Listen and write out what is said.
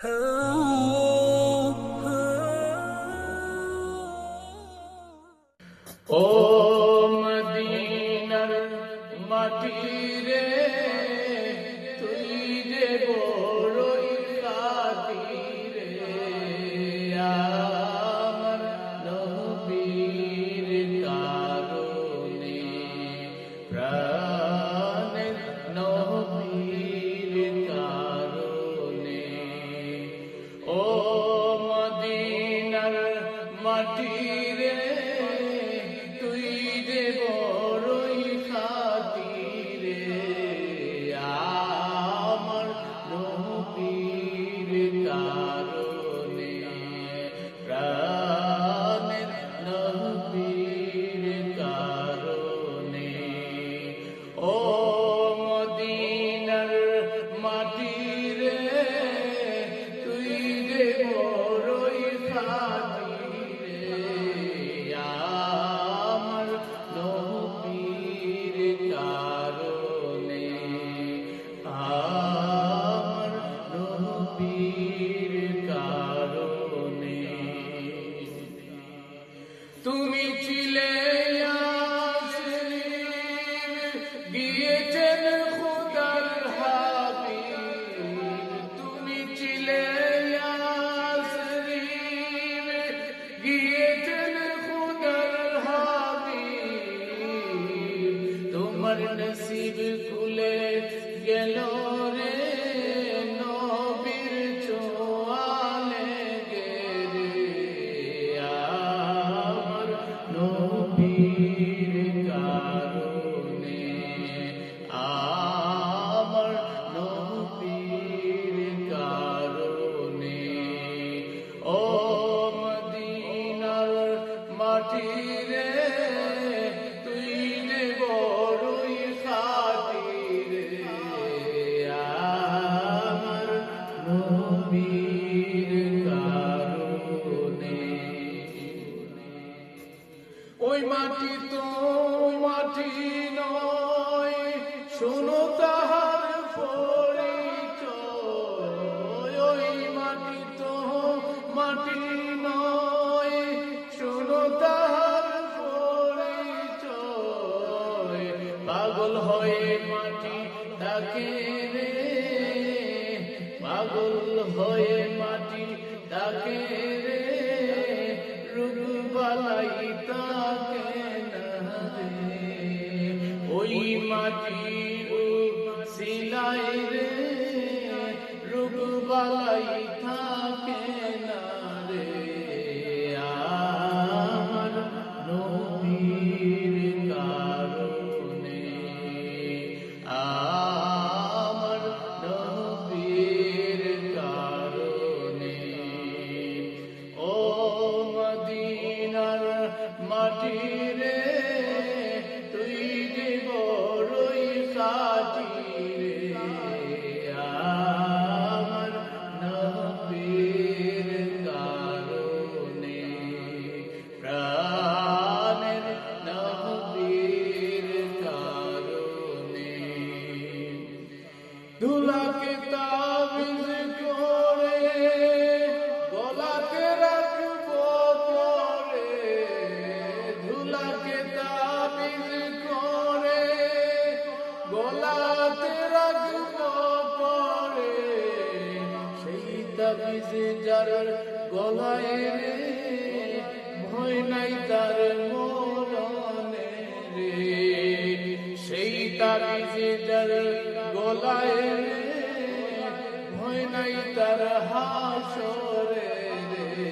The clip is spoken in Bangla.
ও মদিনার মাটি রে গিয়েছেন খুদার হাবি তোমার নসিব খুলে গেল রে নবীর চোয়ালে গেরে আমার নবীর ওই মাটি তো মাটি নয়। শোনো তাহার পরিচয়। ওই মাটি তো মাটি নয়। শোনো তাহার পরিচয়। পাগল হয়ে মাটি তাকে পাগল হয়ে মাটি তাকে মাটি তাবিজ যার গলায় রে ভয় নাই তার মরণে রে। সেই তাবিজ যার গলায় ভয় নাই তার হাসরে রে।